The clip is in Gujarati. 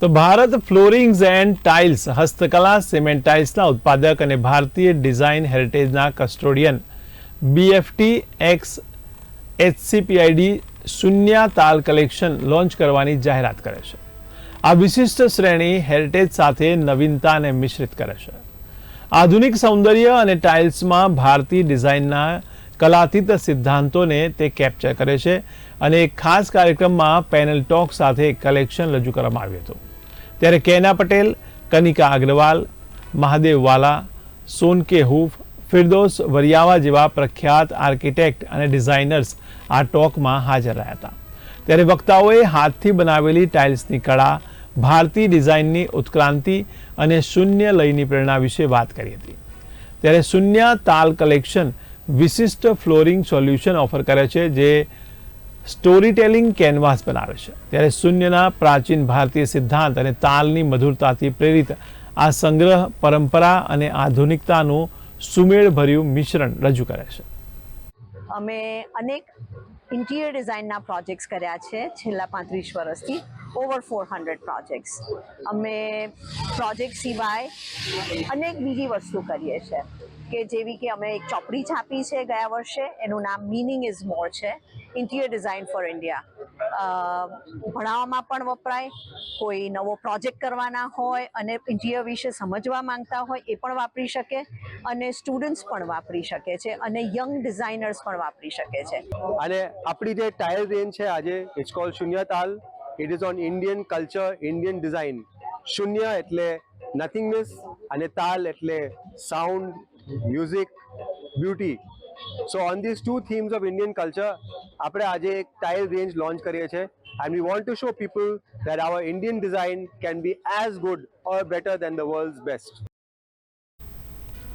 તો ભારત ફ્લોરિંગ્સ એન્ડ ટાઇલ્સ, હસ્તકલા, સિમેન્ટ ટાઇલ્સના ઉત્પાદક અને ભારતીય ડિઝાઇન હેરિટેજના કસ્ટોડિયન બીએફટી એક્સ એચસીપીઆઈડી શૂન્ય તાલ કલેક્શન લોન્ચ કરવાની જાહેરાત કરે છે. આ વિશિષ્ટ શ્રેણી હેરિટેજ સાથે નવીનતાને મિશ્રિત કરે છે. આધુનિક સૌંદર્ય અને ટાઇલ્સમાં ભારતીય ડિઝાઇનના કલાતીત સિદ્ધાંતોને તે કેપ્ચર કરે છે અને એક ખાસ કાર્યક્રમમાં પેનલ ટોક સાથે કલેક્શન રજૂ કરવામાં આવ્યું હતું. ત્યારે કેના પટેલ, કનિકા અગ્રવાલ, મહાદેવ વાલા, સોનકે હુફ, ફિરદોસ વરિયાવા જેવા પ્રખ્યાત આર્કિટેક્ટ અને ડિઝાઇનર્સ આ ટોકમાં હાજર રહ્યા હતા. ત્યારે વક્તાઓએ હાથથી બનાવેલી ટાઇલ્સની કળા, ભારતીય ડિઝાઇનની ઉત્ક્રાંતિ અને શૂન્ય લયની પ્રેરણા વિશે વાત કરી હતી. ત્યારે શૂન્ય તાલ કલેક્શન વિશિષ્ટ ફ્લોરિંગ સોલ્યુશન ઓફર કરે છે, જે સ્ટોરી ટેલિંગ કેનવાસ બનાવે છે. ત્યારે શૂન્યના પ્રાચીન ભારતીય સિદ્ધાંત અને તાલની મધુરતાથી પ્રેરિત આ સંગ્રહ પરંપરા અને આધુનિકતાનું સુમેળભર્યું મિશ્રણ રજૂ કરે છે. અમે અનેક ઇન્ટિરિયર ડિઝાઇનના પ્રોજેક્ટ્સ કર્યા છે છેલ્લા પાંત્રીસ વર્ષથી, ઓવર ફોર હંડ્રેડ પ્રોજેક્ટ્સ. અમે પ્રોજેક્ટ સિવાય અનેક બીજી વસ્તુ કરીએ છીએ કે જેવી કે અમે એક ચોપડી છાપી છે ગયા વર્ષે, એનું નામ મિનિંગ ઇઝ મોર છે. Interior design for India. ભણાવવામાં પણ વપરાય, કોઈ નવો પ્રોજેક્ટ કરવાના હોય અને ઇન્ટિરિયર વિશે સમજવા માંગતા હોય એ પણ વાપરી શકે અને સ્ટુડન્ટ્સ પણ વાપરી શકે છે અને યંગ ડિઝાઇનર્સ પણ વાપરી શકે છે. અને આપણી જે ટાયર રેન્જ છે આજે it's call Shunya Taal it is on Indian culture Indian design શૂન્ય એટલે નથિંગનેસ અને તાલ એટલે sound music beauty so on this two themes of Indian culture આપણે આજે એક ટાયર રેન્જ લોન્ચ કરીએ છીએ and we want to show people that our Indian design can be as good or better than the world best